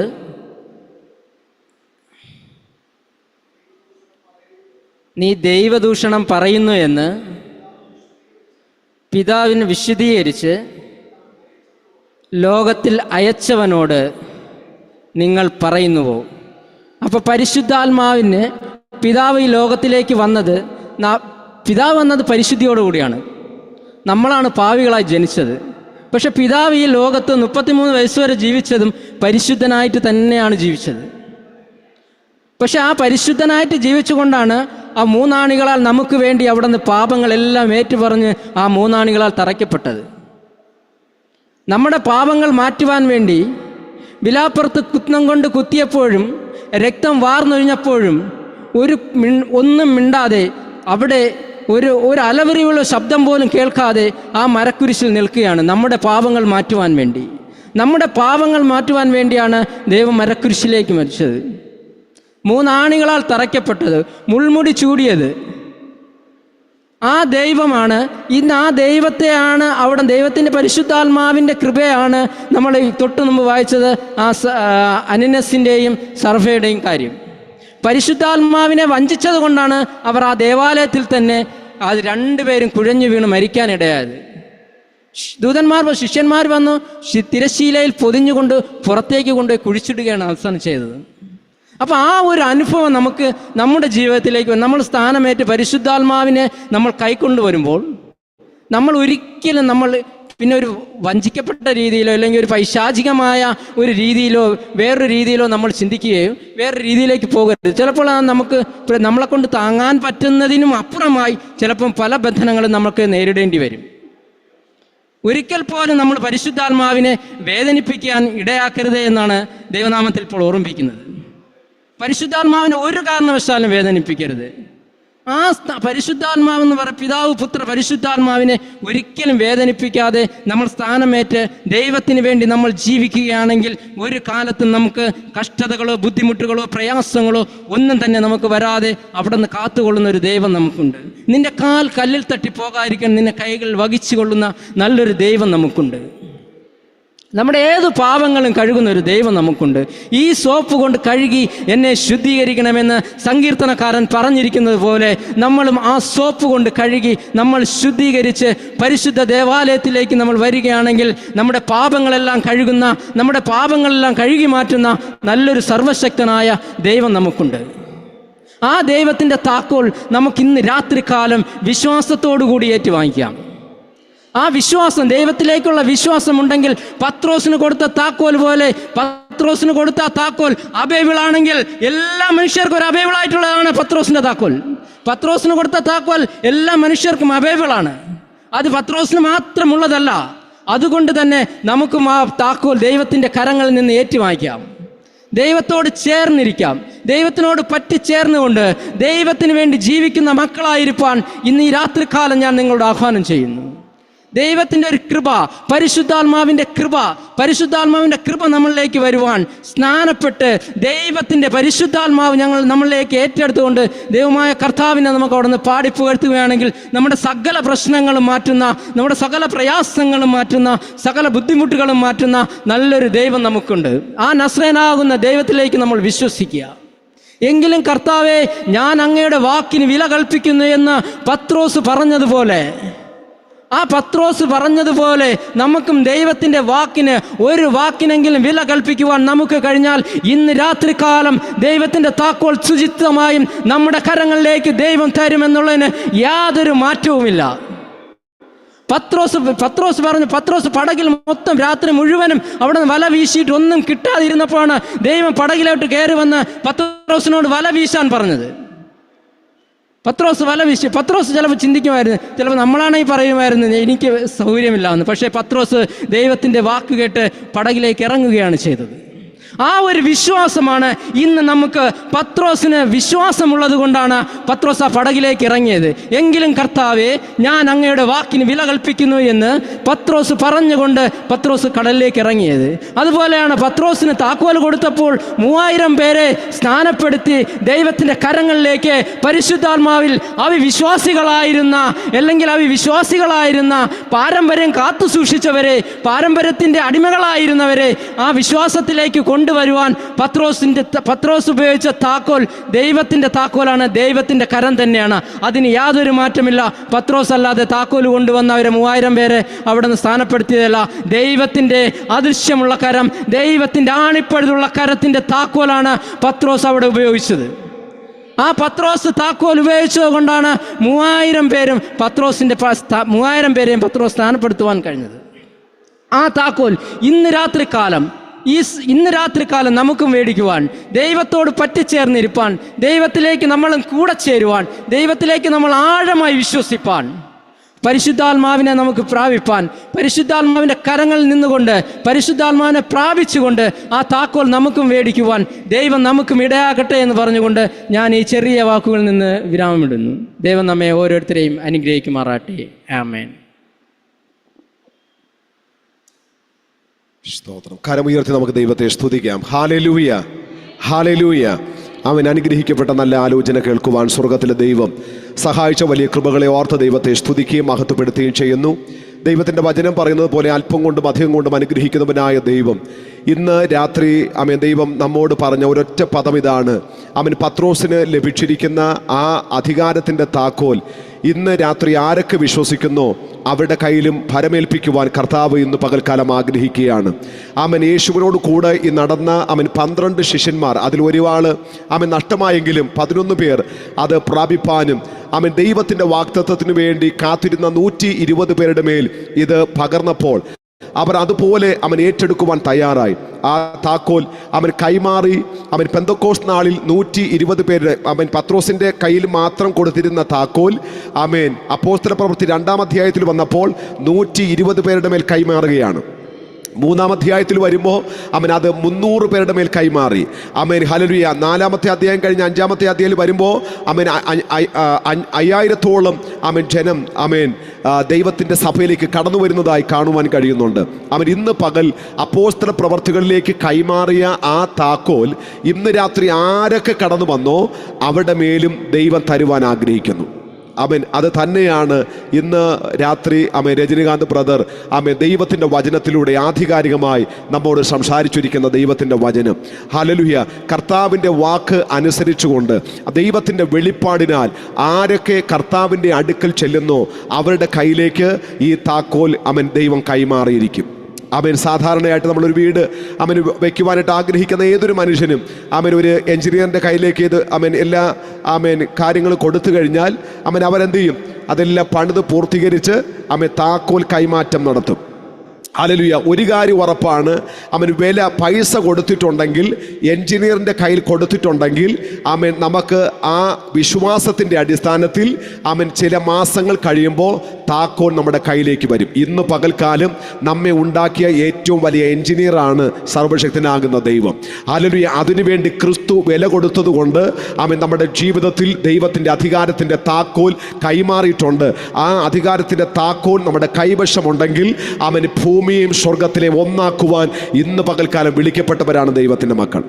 നീ ദൈവദൂഷണം പറയുന്നു എന്ന് പിതാവിന് വിശദീകരിച്ച് ലോകത്തിൽ അയച്ചവനോട് നിങ്ങൾ പറയുന്നുവോ? അപ്പോൾ പരിശുദ്ധാത്മാവിന് പിതാവ് ഈ ലോകത്തിലേക്ക് വന്നത് പിതാവ് വന്നത് പരിശുദ്ധിയോടുകൂടിയാണ് നമ്മളാണ് പാവികളായി ജനിച്ചത്. പക്ഷെ പിതാവ് ഈ ലോകത്ത് മുപ്പത്തിമൂന്ന് വയസ്സ് വരെ ജീവിച്ചതും പരിശുദ്ധനായിട്ട് തന്നെയാണ് ജീവിച്ചത്. പക്ഷെ ആ പരിശുദ്ധനായിട്ട് ജീവിച്ചുകൊണ്ടാണ് ആ മൂന്നാണികളാൽ നമുക്ക് വേണ്ടി അവിടെ നിന്ന് പാപങ്ങളെല്ലാം ഏറ്റുപറഞ്ഞ് ആ മൂന്നാണികളാൽ തറയ്ക്കപ്പെട്ടത്. നമ്മുടെ പാപങ്ങൾ മാറ്റുവാൻ വേണ്ടി വിലാപ്പുറത്ത് കുത്നം കൊണ്ട് കുത്തിയപ്പോഴും രക്തം വാർന്നൊഴിഞ്ഞപ്പോഴും ഒരു മിൺ- ഒന്നും മിണ്ടാതെ അവിടെ ഒരു ഒരു അലവരിയുള്ള ശബ്ദം പോലും കേൾക്കാതെ ആ മരക്കുരിശിൽ നിൽക്കുകയാണ് നമ്മുടെ പാപങ്ങൾ മാറ്റുവാൻ വേണ്ടി. നമ്മുടെ പാപങ്ങൾ മാറ്റുവാൻ വേണ്ടിയാണ് ദൈവം മരക്കുരിശിലേക്ക് മരിച്ചത്. മൂന്നാണികളാൽ തറയ്ക്കപ്പെട്ടത് മുൾമുടി ചൂടിയത്. ആ ദൈവമാണ് ഇന്ന് ആ ദൈവത്തെയാണ് അവിടെ ദൈവത്തിന്റെ പരിശുദ്ധാത്മാവിന്റെ കൃപയാണ് നമ്മൾ തൊട്ട് മുമ്പ് വായിച്ചത് ആ അനിനസിന്റെയും സർഫയുടെയും കാര്യം. പരിശുദ്ധാത്മാവിനെ വഞ്ചിച്ചത് കൊണ്ടാണ് അവർ ആ ദേവാലയത്തിൽ തന്നെ അത് രണ്ടുപേരും കുഴഞ്ഞു വീണ് മരിക്കാനിടയായത് ദൂതന്മാർ ശിഷ്യന്മാർ വന്നു തിരശീലയിൽ പൊതിഞ്ഞുകൊണ്ട് പുറത്തേക്ക് കൊണ്ടുപോയി കുഴിച്ചിടുകയാണ് അവസാനം ചെയ്തത്. അപ്പോൾ ആ ഒരു അനുഭവം നമുക്ക് നമ്മുടെ ജീവിതത്തിലേക്ക് നമ്മൾ സ്ഥാനമേറ്റ് പരിശുദ്ധാത്മാവിനെ നമ്മൾ കൈക്കൊണ്ടു വരുമ്പോൾ നമ്മൾ ഒരിക്കലും നമ്മൾ പിന്നെ ഒരു വഞ്ചിക്കപ്പെട്ട രീതിയിലോ അല്ലെങ്കിൽ ഒരു പൈശാചികമായ ഒരു രീതിയിലോ വേറൊരു രീതിയിലോ നമ്മൾ ചിന്തിക്കുകയും വേറൊരു രീതിയിലേക്ക് പോകരുത്. ചിലപ്പോൾ ആ നമുക്ക് നമ്മളെ കൊണ്ട് താങ്ങാൻ പറ്റുന്നതിനും അപ്പുറമായി ചിലപ്പം പല ബന്ധനങ്ങളും നമുക്ക് നേരിടേണ്ടി വരും. ഒരിക്കൽ പോലും നമ്മൾ പരിശുദ്ധാത്മാവിനെ വേദനിപ്പിക്കാൻ ഇടയാക്കരുത് എന്നാണ് ദൈവനാമത്തിൽ ഇപ്പോൾ ഓർമ്മിപ്പിക്കുന്നത്. പരിശുദ്ധാത്മാവിനെ ഒരു കാരണവശാലും വേദനിപ്പിക്കരുത്. ആ പരിശുദ്ധാത്മാവെന്ന് പറ പിതാവ് പുത്ര പരിശുദ്ധാത്മാവിനെ ഒരിക്കലും വേദനിപ്പിക്കാതെ നമ്മൾ സ്ഥാനമേറ്റ് ദൈവത്തിന് വേണ്ടി നമ്മൾ ജീവിക്കുകയാണെങ്കിൽ ഒരു കാലത്തും നമുക്ക് കഷ്ടതകളോ ബുദ്ധിമുട്ടുകളോ പ്രയാസങ്ങളോ ഒന്നും തന്നെ നമുക്ക് വരാതെ അവിടെ നിന്ന് കാത്തുകൊള്ളുന്ന ഒരു ദൈവം നമുക്കുണ്ട്. നിന്റെ കാൽ കല്ലിൽ തട്ടി പോകാതിരിക്കാൻ നിന്നെ കൈകൾ വഹിച്ചു കൊള്ളുന്ന നല്ലൊരു ദൈവം നമുക്കുണ്ട്. നമ്മുടെ ഏത് പാപങ്ങളും കഴുകുന്ന ഒരു ദൈവം നമുക്കുണ്ട്. ഈ സോപ്പ് കൊണ്ട് കഴുകി എന്നെ ശുദ്ധീകരിക്കണമെന്ന് സങ്കീർത്തനക്കാരൻ പറഞ്ഞിരിക്കുന്നത് പോലെ നമ്മളും ആ സോപ്പ് കൊണ്ട് കഴുകി നമ്മൾ ശുദ്ധീകരിച്ച് പരിശുദ്ധ ദേവാലയത്തിലേക്ക് നമ്മൾ വരികയാണെങ്കിൽ നമ്മുടെ പാപങ്ങളെല്ലാം കഴുകുന്ന നമ്മുടെ പാപങ്ങളെല്ലാം കഴുകി മാറ്റുന്ന നല്ലൊരു സർവശക്തനായ ദൈവം നമുക്കുണ്ട്. ആ ദൈവത്തിന്റെ താക്കോൽ നമുക്കിന്ന് രാത്രികാലം വിശ്വാസത്തോടു കൂടി ഏറ്റുവാങ്ങിക്കാം. ആ വിശ്വാസം ദൈവത്തിലേക്കുള്ള വിശ്വാസം ഉണ്ടെങ്കിൽ പത്രോസിന് കൊടുത്ത താക്കോൽ പോലെ പത്രോസിന് കൊടുത്ത താക്കോൽ അഭയവിളാണെങ്കിൽ എല്ലാ മനുഷ്യർക്കും ഒരു അഭയവിളായിട്ടുള്ളതാണ് പത്രോസിന്റെ താക്കോൽ. പത്രോസിന് കൊടുത്ത താക്കോൽ എല്ലാ മനുഷ്യർക്കും അഭയവിളാണ് അത് പത്രോസിന് മാത്രമുള്ളതല്ല അതുകൊണ്ട് തന്നെ നമുക്കും ആ താക്കോൽ ദൈവത്തിന്റെ കരങ്ങളിൽ നിന്ന് ഏറ്റുവാങ്ങിക്കാം. ദൈവത്തോട് ചേർന്നിരിക്കാം. ദൈവത്തിനോട് പറ്റിച്ചേർന്നുകൊണ്ട് ദൈവത്തിന് വേണ്ടി ജീവിക്കുന്ന മക്കളായിരിക്കാൻ ഇന്ന് ഈ രാത്രികാലം ഞാൻ നിങ്ങളോട് ആഹ്വാനം ചെയ്യുന്നു. ദൈവത്തിന്റെ ഒരു കൃപ പരിശുദ്ധാത്മാവിന്റെ കൃപ പരിശുദ്ധാത്മാവിന്റെ കൃപ നമ്മളിലേക്ക് വരുവാൻ സ്നാനപ്പെട്ട് ദൈവത്തിന്റെ പരിശുദ്ധാത്മാവ് ഞങ്ങൾ നമ്മളിലേക്ക് ഏറ്റെടുത്തുകൊണ്ട് ദൈവമായ കർത്താവിനെ നമുക്ക് അവിടെ നിന്ന് പാടിപ്പുകഴ്ത്തുകയാണെങ്കിൽ നമ്മുടെ സകല പ്രശ്നങ്ങളും മാറ്റുന്ന നമ്മുടെ സകല പ്രയാസങ്ങളും മാറ്റുന്ന സകല ബുദ്ധിമുട്ടുകളും മാറ്റുന്ന നല്ലൊരു ദൈവം നമുക്കുണ്ട്. ആ നസ്രേനാകുന്ന ദൈവത്തിലേക്ക് നമ്മൾ വിശ്വസിക്കുക. എങ്കിലും കർത്താവെ ഞാൻ അങ്ങയുടെ വാക്കിന് വില കൽപ്പിക്കുന്നു എന്ന് പത്രോസ് പറഞ്ഞതുപോലെ ആ പത്രോസ് പറഞ്ഞതുപോലെ നമുക്കും ദൈവത്തിന്റെ വാക്കിന് ഒരു വാക്കിനെങ്കിലും വില കൽപ്പിക്കുവാൻ നമുക്ക് കഴിഞ്ഞാൽ ഇന്ന് രാത്രികാലം ദൈവത്തിന്റെ താക്കോൽ ശുചിത്വമായും നമ്മുടെ കരങ്ങളിലേക്ക് ദൈവം തരുമെന്നുള്ളതിന് യാതൊരു മാറ്റവുമില്ല. പത്രോസ് പത്രോസ് പറഞ്ഞു പത്രോസ് പടകിൽ മൊത്തം രാത്രി മുഴുവനും അവിടെ നിന്ന് വല വീശിയിട്ട് ഒന്നും കിട്ടാതിരുന്നപ്പോഴാണ് ദൈവം പടകിലോട്ട് കയറി വന്ന് പത്രോസിനോട് വല വീശാൻ പറഞ്ഞത്. പത്രോസ് വല വീശി പത്രോസ് ചിലപ്പോൾ ചിന്തിക്കുമായിരുന്നു. ചിലപ്പോൾ നമ്മളാണെങ്കിൽ പറയുമായിരുന്നു എനിക്ക് സൗകര്യമില്ല എന്ന് പക്ഷേ പത്രോസ് ദൈവത്തിന്റെ വാക്ക് കേട്ട് പടകിലേക്ക് ഇറങ്ങുകയാണ് ചെയ്തത്. ആ ഒരു വിശ്വാസമാണ് ഇന്ന് നമുക്ക് പത്രോസിന് വിശ്വാസമുള്ളത് കൊണ്ടാണ് പത്രോസ് ആ പടകിലേക്ക് ഇറങ്ങിയത്. എങ്കിലും കർത്താവെ ഞാൻ അങ്ങയുടെ വാക്കിന് വില കൽപ്പിക്കുന്നു എന്ന് പത്രോസ് പറഞ്ഞുകൊണ്ട് പത്രോസ് കടലിലേക്ക് ഇറങ്ങിയത്. അതുപോലെയാണ് പത്രോസിന് താക്കോൽ കൊടുത്തപ്പോൾ മൂവായിരം പേരെ സ്നാനപ്പെടുത്തി ദൈവത്തിന്റെ കരങ്ങളിലേക്ക് പരിശുദ്ധാത്മാവിൽ അവിവിശ്വാസികളായിരുന്ന അല്ലെങ്കിൽ അവിവിശ്വാസികളായിരുന്ന പാരമ്പര്യം കാത്തു സൂക്ഷിച്ചവരെ പാരമ്പര്യത്തിന്റെ അടിമകളായിരുന്നവരെ ആ വിശ്വാസത്തിലേക്ക് കൊണ്ടുവരുവാൻ പത്രോസിന്റെ പത്രോസ് ഉപയോഗിച്ച താക്കോൽ ദൈവത്തിന്റെ താക്കോലാണ് ദൈവത്തിന്റെ കരം തന്നെയാണ്. അതിന് യാതൊരു മാറ്റമില്ല. പത്രോസ് അല്ലാതെ താക്കോൽ കൊണ്ടുവന്ന കൊണ്ടുവന്നവരെ മൂവായിരം പേരെ അവിടെ നിന്ന് സ്ഥാനപ്പെടുത്തിയതല്ല. ദൈവത്തിന്റെ അദൃശ്യമുള്ള കരം ദൈവത്തിന്റെ ആണിപ്പഴുതുള്ള കരത്തിന്റെ താക്കോലാണ് പത്രോസ് അവിടെ ഉപയോഗിച്ചത്. ആ പത്രോസ് താക്കോൽ ഉപയോഗിച്ചത് കൊണ്ടാണ് മൂവായിരം പേരും പത്രോസിന്റെ മൂവായിരം പേരെയും പത്രോസ് സ്ഥാനപ്പെടുത്തുവാൻ കഴിഞ്ഞത്. ആ താക്കോൽ ഇന്ന് രാത്രികാലം ഈ ഇന്ന് രാത്രികാലം നമുക്കും മേടിക്കുവാൻ ദൈവത്തോട് പറ്റിച്ചേർന്നിരിപ്പാൻ ദൈവത്തിലേക്ക് നമ്മളും കൂടെ ചേരുവാൻ ദൈവത്തിലേക്ക് നമ്മൾ ആഴമായി വിശ്വസിപ്പാൻ. പരിശുദ്ധാത്മാവിനെ നമുക്ക് പ്രാപിപ്പാൻ പരിശുദ്ധാത്മാവിന്റെ കരങ്ങളിൽ നിന്നുകൊണ്ട് പരിശുദ്ധാത്മാവിനെ പ്രാപിച്ചുകൊണ്ട് ആ താക്കോൽ നമുക്കും മേടിക്കുവാൻ ദൈവം നമുക്കും ഇടയാകട്ടെ എന്ന് പറഞ്ഞുകൊണ്ട് ഞാൻ ഈ ചെറിയ വാക്കുകളിൽ നിന്ന് വിരാമമിടുന്നു. ദൈവം നമ്മെ ഓരോരുത്തരെയും അനുഗ്രഹിക്കുമാറാട്ടെ ആമേൻ. സ്തോത്രം. കരമുയർത്തി നമുക്ക് ദൈവത്തെ സ്തുതിക്കാം. ഹാലലൂയ ഹാലലൂയ അവൻ അനുഗ്രഹിക്കപ്പെട്ട നല്ല ആലോചന കേൾക്കുവാൻ സ്വർഗത്തിലെ ദൈവം സഹായിച്ച വലിയ കൃപകളെ ഓർത്ത് ദൈവത്തെ സ്തുതിക്കുകയും മഹത്വപ്പെടുത്തുകയും ചെയ്യുന്നു. ദൈവത്തിന്റെ വചനം പറയുന്നത് പോലെ അല്പം കൊണ്ടും അധികം കൊണ്ടും അനുഗ്രഹിക്കുന്നവനായ ദൈവം. ഇന്ന് രാത്രി അമൻ ദൈവം നമ്മോട് പറഞ്ഞ ഒരൊറ്റ പദം ഇതാണ്. അവൻ പത്രോസിന് ലഭിച്ചിരിക്കുന്ന ആ അധികാരത്തിന്റെ താക്കോൽ ഇന്ന് രാത്രി ആരൊക്കെ വിശ്വസിക്കുന്നു? അവരുടെ കയ്യിലും ഭരമേൽപ്പിക്കുവാൻ കർത്താവ് ഇന്ന് പകൽക്കാലം ആഗ്രഹിക്കുകയാണ്. അവൻ യേശുവിനോട് കൂടെ ഈ നടന്ന അവൻ പന്ത്രണ്ട് ശിഷ്യന്മാർ അതിൽ ഒരുവാൾ അവൻ നഷ്ടമായെങ്കിലും പതിനൊന്ന് പേർ അത് പ്രാപിപ്പാനും അവൻ ദൈവത്തിന്റെ വാക്തത്വത്തിനു വേണ്ടി കാത്തിരുന്ന നൂറ്റി ഇരുപത് പേരുടെ മേൽ ഇത് പകർന്നപ്പോൾ അവർ അതുപോലെ അവൻ ഏറ്റെടുക്കുവാൻ തയ്യാറായി. ആ താക്കോൽ അവൻ കൈമാറി. അവൻ പെന്തക്കോസ് നാളിൽ നൂറ്റി ഇരുപത് പേരുടെ അവൻ പത്രോസിന്റെ കയ്യിൽ മാത്രം കൊടുത്തിരുന്ന താക്കോൽ. അമേൻ അപ്പോസ്തല പ്രവൃത്തി രണ്ടാം അധ്യായത്തിൽ വന്നപ്പോൾ നൂറ്റി ഇരുപത് പേരുടെ മേൽ കൈമാറുകയാണ്. മൂന്നാം അധ്യായത്തിൽ വരുമ്പോൾ അവൻ അത് മുന്നൂറ് പേരുടെ മേൽ കൈമാറി. അമേൻ ഹലരുയ നാലാമത്തെ അധ്യായം കഴിഞ്ഞ് അഞ്ചാമത്തെ അധ്യായം വരുമ്പോൾ അവൻ അയ്യായിരത്തോളം അവൻ ജനം അമേൻ ദൈവത്തിന്റെ സഭയിലേക്ക് കടന്നു വരുന്നതായി കാണുവാൻ കഴിയുന്നുണ്ട്. അവൻ ഇന്ന് പകൽ അപ്പോസ്തല പ്രവർത്തികളിലേക്ക് കൈമാറിയ ആ താക്കോൽ ഇന്ന് രാത്രി ആരൊക്കെ കടന്നു വന്നോ അവരുടെ മേലും ദൈവം തരുവാൻ ആഗ്രഹിക്കുന്നു. അവൻ അത് തന്നെയാണ് ഇന്ന് രാത്രി അമ്മ രജനീകാന്ത് ബ്രദർ അമ്മ ദൈവത്തിന്റെ വചനത്തിലൂടെ ആധികാരികമായി നമ്മോട് സംസാരിച്ചിരിക്കുന്ന ദൈവത്തിന്റെ വചനം. ഹലലുഹ്യ കർത്താവിന്റെ വാക്ക് അനുസരിച്ചുകൊണ്ട് ദൈവത്തിന്റെ വെളിപ്പാടിനാൽ ആരൊക്കെ കർത്താവിന്റെ അടുക്കൽ ചെല്ലുന്നോ അവരുടെ കയ്യിലേക്ക് ഈ താക്കോൽ അവൻ ദൈവം കൈമാറിയിരിക്കും. അവൻ സാധാരണയായിട്ട് നമ്മളൊരു വീട് അവൻ വയ്ക്കുവാനായിട്ട് ആഗ്രഹിക്കുന്ന ഏതൊരു മനുഷ്യനും അവൻ ഒരു എഞ്ചിനീയറിന്റെ കയ്യിലേക്ക് ഇത് അവൻ എല്ലാ അവൻ കാര്യങ്ങൾ കൊടുത്തു കഴിഞ്ഞാൽ അവൻ അവരെന്ത് ചെയ്യും? അതെല്ലാം പണിത് പൂർത്തീകരിച്ച് അവൻ താക്കോൽ കൈമാറ്റം നടത്തും. അലലുയ ഒരു കാര്യം ഉറപ്പാണ്. അവൻ വില പൈസ കൊടുത്തിട്ടുണ്ടെങ്കിൽ എൻജിനീയറിന്റെ കയ്യിൽ കൊടുത്തിട്ടുണ്ടെങ്കിൽ അവൻ നമുക്ക് ആ വിശ്വാസത്തിന്റെ അടിസ്ഥാനത്തിൽ അവൻ ചില മാസങ്ങൾ കഴിയുമ്പോൾ താക്കോൽ നമ്മുടെ കയ്യിലേക്ക് വരും. ഇന്ന് പകൽക്കാലം നമ്മെ ഉണ്ടാക്കിയ ഏറ്റവും വലിയ എൻജിനീയറാണ് സർവശക്തനാകുന്ന ദൈവം. അലലുയ അതിനുവേണ്ടി ക്രിസ്തു വില കൊടുത്തതുകൊണ്ട് അവൻ നമ്മുടെ ജീവിതത്തിൽ ദൈവത്തിന്റെ അധികാരത്തിന്റെ താക്കോൽ കൈമാറിയിട്ടുണ്ട്. ആ അധികാരത്തിന്റെ താക്കോൽ നമ്മുടെ കൈവശമുണ്ടെങ്കിൽ അവന് ഭൂമിയും സ്വർഗത്തിലെ ഒന്നാക്കുവാൻ ഇന്ന് പകൽക്കാലം വിളിക്കപ്പെട്ടവരാണ് ദൈവത്തിന്റെ മക്കൾ.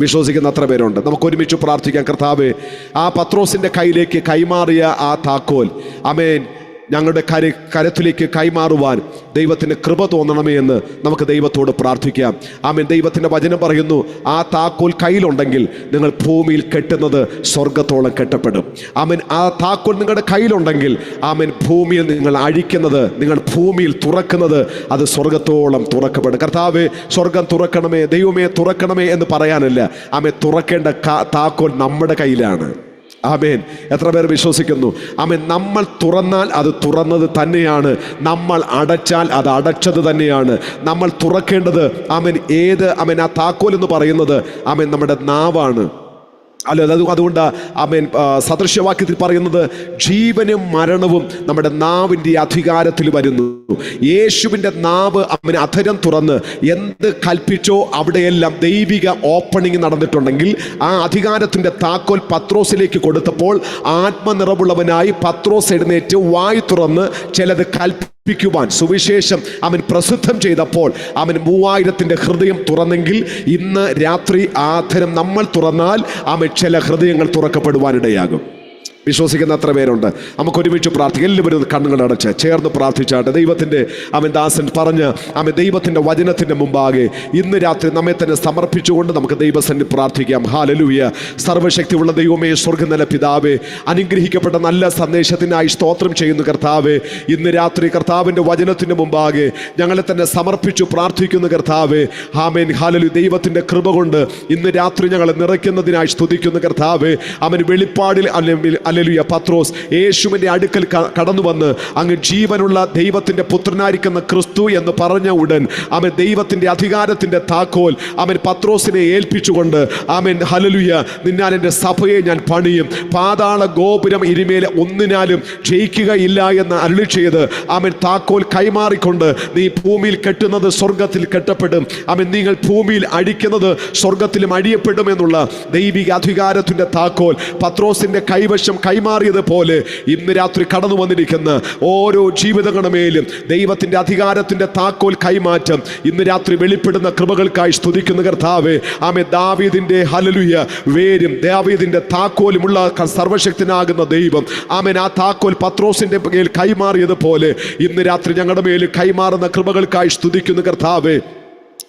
വിശ്വസിക്കുന്ന അത്ര പേരുണ്ട്. നമുക്ക് ഒരുമിച്ച് പ്രാർത്ഥിക്കാം. കർത്താവ് ആ പത്രോസിന്റെ കയ്യിലേക്ക് കൈമാറിയ ആ താക്കോൽ. അമേൻ ഞങ്ങളുടെ കര കരത്തിലേക്ക് കൈമാറുവാൻ ദൈവത്തിന് കൃപ തോന്നണമേ എന്ന് നമുക്ക് ദൈവത്തോട് പ്രാർത്ഥിക്കാം. ആമൻ. ദൈവത്തിന്റെ വചനം പറയുന്നു ആ താക്കോൽ കയ്യിലുണ്ടെങ്കിൽ നിങ്ങൾ ഭൂമിയിൽ കെട്ടുന്നത് സ്വർഗത്തോളം കെട്ടപ്പെടും. ആമൻ. ആ താക്കോൽ നിങ്ങളുടെ കയ്യിലുണ്ടെങ്കിൽ ആമൻ ഭൂമിയിൽ നിങ്ങൾ അഴിക്കുന്നത് നിങ്ങൾ ഭൂമിയിൽ തുറക്കുന്നത് അത് സ്വർഗത്തോളം തുറക്കപ്പെടും. കർത്താവ് സ്വർഗം തുറക്കണമേ ദൈവമേ തുറക്കണമേ എന്ന് പറയാനല്ല. ആമേ തുറക്കേണ്ട താക്കോൽ നമ്മുടെ കയ്യിലാണ്. ആമേൻ. എത്ര പേർ വിശ്വസിക്കുന്നു? ആമേൻ. നമ്മൾ തുറന്നാൽ അത് തുറന്നത് തന്നെയാണ്. നമ്മൾ അടച്ചാൽ അത് അടച്ചത് തന്നെയാണ്. നമ്മൾ തുറക്കേണ്ടത് ആമേൻ ഏത് ആമേൻ ആ താക്കോൽ എന്ന് പറയുന്നത് ആമേൻ നമ്മുടെ നാവാണ്. അല്ല അത് അതുകൊണ്ട് അമേൻ സദൃശ്യവാക്യത്തിൽ പറയുന്നത് ജീവനും മരണവും നമ്മുടെ നാവിന്റെ അധികാരത്തിൽ വരുന്നു. യേശുവിന്റെ നാവ് അവന് അധരം തുറന്ന് എന്ത് കൽപ്പിച്ചോ അവിടെയെല്ലാം ദൈവിക ഓപ്പണിംഗ് നടന്നിട്ടുണ്ടെങ്കിൽ ആ അധികാരത്തിന്റെ താക്കോൽ പത്രോസിലേക്ക് കൊടുത്തപ്പോൾ ആത്മനിറവുള്ളവനായി പത്രോസ് എഴുന്നേറ്റ് വായു തുറന്ന് ചിലത് കൽപ്പി പ്പിക്കുവാൻ സുവിശേഷം അവൻ പ്രസിദ്ധം ചെയ്തപ്പോൾ അവൻ മൂവായിരത്തിന്റെ ഹൃദയം തുറന്നെങ്കിൽ ഇന്ന് രാത്രി ആധരം നമ്മൾ തുറന്നാൽ അവൻ ചില ഹൃദയങ്ങൾ തുറക്കപ്പെടുവാനിടയാകും. വിശ്വസിക്കുന്ന അത്ര പേരുണ്ട്. നമുക്ക് ഒരുമിച്ച് പ്രാർത്ഥിക്കാം. എല്ലാവരും കണ്ണുകൾ അടച്ച് ചേർന്ന് പ്രാർത്ഥിച്ചാട്ടെ. ദൈവത്തിന്റെ അവൻ ദാസൻ പറഞ്ഞ് അവൻ ദൈവത്തിന്റെ വചനത്തിന്റെ മുമ്പാകെ ഇന്ന് രാത്രി നമ്മെ തന്നെ സമർപ്പിച്ചുകൊണ്ട് നമുക്ക് ദൈവസന്നിധി പ്രാർത്ഥിക്കാം. ഹാലലൂയ സർവശക്തിയുള്ള ദൈവമേ സ്വർഗനില പിതാവേ അനുഗ്രഹിക്കപ്പെട്ട നല്ല സന്ദേശത്തിനായി സ്തോത്രം ചെയ്യുന്നു കർത്താവേ. ഇന്ന് രാത്രി കർത്താവിന്റെ വചനത്തിന്റെ മുമ്പാകെ ഞങ്ങളെ തന്നെ സമർപ്പിച്ചു പ്രാർത്ഥിക്കുന്നു കർത്താവേ. ഹാമേൻ ഹാലലു ദൈവത്തിന്റെ കൃപ കൊണ്ട് ഇന്ന് രാത്രി ഞങ്ങളെ നിറയ്ക്കുന്നതിനായി സ്തുതിക്കുന്നു കർത്താവേ. അവൻ വെളിപ്പാടിൽ അല്ലെങ്കിൽ അല്ലലുയ പത്രോസ് യേശുവിന്റെ അടുക്കൽ കടന്നു വന്ന് അങ്ങ് ജീവനുള്ള ദൈവത്തിന്റെ പുത്രനായിരിക്കുന്ന ക്രിസ്തു എന്ന് പറഞ്ഞ ഉടൻ അവൻ ദൈവത്തിന്റെ അധികാരത്തിന്റെ താക്കോൽ അവൻ പത്രോസിനെ ഏൽപ്പിച്ചുകൊണ്ട് അവൻ ഹലലുയ നിന്നാൽ എന്റെ സഭയെ ഞാൻ പണിയും. പാതാള ഗോപുരം ഇനിമേൽ ഒന്നിനാലും ജയിക്കുകയില്ല എന്ന് അരുളി ചെയ്ത് അവൻ താക്കോൽ കൈമാറിക്കൊണ്ട് നീ ഭൂമിയിൽ കെട്ടുന്നത് സ്വർഗത്തിൽ കെട്ടപ്പെടും. അവൻ നിങ്ങൾ ഭൂമിയിൽ അടിക്കുന്നത് സ്വർഗത്തിലും അടിയപ്പെടും എന്നുള്ള ദൈവിക അധികാരത്തിന്റെ താക്കോൽ പത്രോസിന്റെ കൈവശം കൈമാറിയതുപോലെ ഇന്ന് രാത്രി കടന്നു വന്നിരിക്കുന്ന ഓരോ ജീവിതങ്ങളുമേലും ദൈവത്തിന്റെ അധികാരത്തിന്റെ താക്കോൽ കൈമാറ്റം ഇന്ന് രാത്രി വെളിപ്പെടുന്ന കൃപകൾക്കായി സ്തുതിക്കുന്ന കർത്താവേ ആമെ ദാവീദിന്റെ ഹലലുയ വേരും ദാവീദിന്റെ താക്കോലുമുള്ള സർവശക്തനാകുന്ന ദൈവം ആമൻ. ആ താക്കോൽ പത്രോസിന്റെ മേൽ കൈമാറിയതുപോലെ ഇന്ന് രാത്രി ഞങ്ങളുടെ മേൽ കൈമാറുന്ന കൃപകൾക്കായി സ്തുതിക്കുന്ന കർത്താവേ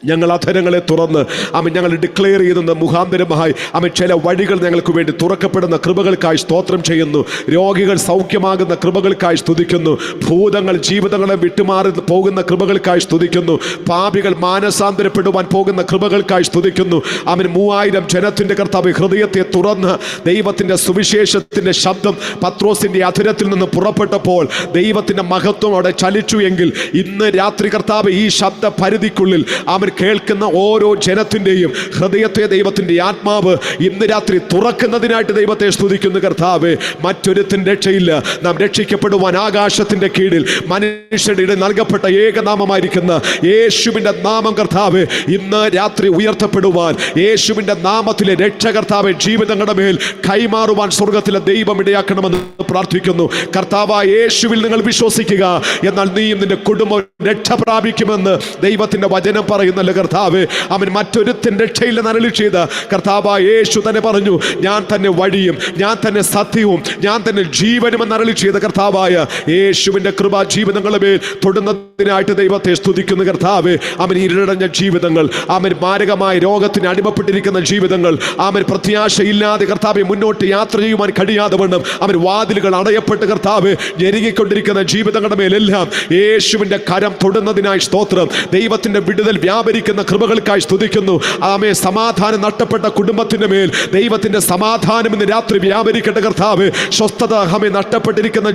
ഞങ്ങൾ അധരങ്ങളെ തുറന്ന് അമ്മ ഞങ്ങൾ ഡിക്ലെയർ ചെയ്യുന്ന മുഖാന്തരമായി അമ്മ ചില വഴികൾ ഞങ്ങൾക്ക് വേണ്ടി തുറക്കപ്പെടുന്ന കൃപകൾക്കായി സ്തോത്രം ചെയ്യുന്നു. രോഗികൾ സൗഖ്യമാകുന്ന കൃപകൾക്കായി സ്തുതിക്കുന്നു. ഭൂതങ്ങൾ ജീവിതങ്ങളെ വിട്ടുമാറി പോകുന്ന കൃപകൾക്കായി സ്തുതിക്കുന്നു. പാപികൾ മാനസാന്തരപ്പെടുവാൻ പോകുന്ന കൃപകൾക്കായി സ്തുതിക്കുന്നു. അവൻ മൂവായിരം ജനത്തിന്റെ കർത്താവ് ഹൃദയത്തെ തുറന്ന് ദൈവത്തിന്റെ സുവിശേഷത്തിന്റെ ശബ്ദം പത്രോസിന്റെ അധുരത്തിൽ നിന്ന് പുറപ്പെട്ടപ്പോൾ ദൈവത്തിന്റെ മഹത്വം അവിടെ ചലിച്ചു എങ്കിൽ ഇന്ന് രാത്രി കർത്താവ് ഈ ശബ്ദ പരിധിക്കുള്ളിൽ അവൻ കേൾക്കുന്ന ഓരോ ജനത്തിന്റെയും ഹൃദയത്തെ ദൈവത്തിന്റെ ആത്മാവ് ഇന്ന് രാത്രി തുറക്കുന്നതിനായിട്ട് ദൈവത്തെ സ്തുതിക്കുന്ന കർത്താവ്. മറ്റൊരുത്തിൻ രക്ഷയില്ല. നാം രക്ഷിക്കപ്പെടുവാൻ ആകാശത്തിന്റെ കീഴിൽ മനുഷ്യരുടെ നൽകപ്പെട്ട ഏകനാമമായിരിക്കുന്ന യേശുവിന്റെ നാമം കർത്താവ് ഇന്ന് രാത്രി ഉയർത്തപ്പെടുവാൻ യേശുവിന്റെ നാമത്തിലെ രക്ഷകർത്താവ് ജീവിതങ്ങളുടെ മേൽ കൈമാറുവാൻ സ്വർഗത്തിലെ ദൈവം ഇടയാക്കണമെന്ന് പ്രാർത്ഥിക്കുന്നു. കർത്താവ് യേശുവിൽ നിങ്ങൾ വിശ്വസിക്കുക. എന്നാൽ നീയും നിന്റെ കുടുംബം രക്ഷ പ്രാപിക്കുമെന്ന് ദൈവത്തിന്റെ വചനം പറയുന്നല്ലോ കർത്താവ് അവൻ മറ്റൊരുത്തിന്റെ രക്ഷയില്ല നരളി ചെയ്ത്. കർത്താവ് യേശു തന്നെ പറഞ്ഞു ഞാൻ തന്നെ വഴിയും ഞാൻ തന്നെ സത്യവും ഞാൻ തന്നെ ജീവനും എന്ന് അരളി ചെയ്ത കർത്താവായ യേശുവിന്റെ കൃപ ജീവിതങ്ങളെ മേൽ തൊടുന്നതിനായിട്ട് ദൈവത്തെ സ്തുതിക്കുന്ന കർത്താവ്. അവൻ ഇരുടഞ്ഞ ജീവിതങ്ങൾ അവൻ മാരകമായ രോഗത്തിന് അടിമപ്പെട്ടിരിക്കുന്ന ജീവിതങ്ങൾ അവൻ പ്രത്യാശയില്ലാതെ കർത്താവെ മുന്നോട്ട് യാത്ര ചെയ്യുവാൻ കഴിയാതെ വണ്ണം അവൻ വാതിലുകൾ അടയപ്പെട്ട് കർത്താവ് ഞെരുങ്ങിക്കൊണ്ടിരിക്കുന്ന ജീവിതങ്ങളുടെ മേലെല്ലാം യേശുവിന്റെ കരം തൊടുന്നതിനായി സ്തോത്രം. ദൈവത്തിന്റെ വിടുതൽ വ്യാപരിക്കുന്ന കൃപകൾക്കായി സ്തുതിക്കുന്നു. ആമേ സമാധാനം നഷ്ടപ്പെട്ട കുടുംബത്തിന്റെ മേൽ ദൈവത്തിന്റെ സമാധാനം ഇന്ന് രാത്രി വ്യാപരിക്കട്ടെ കർത്താവ്. സ്വസ്ഥത ഹമേ നഷ്ടപ്പെട്ടിരിക്കുന്ന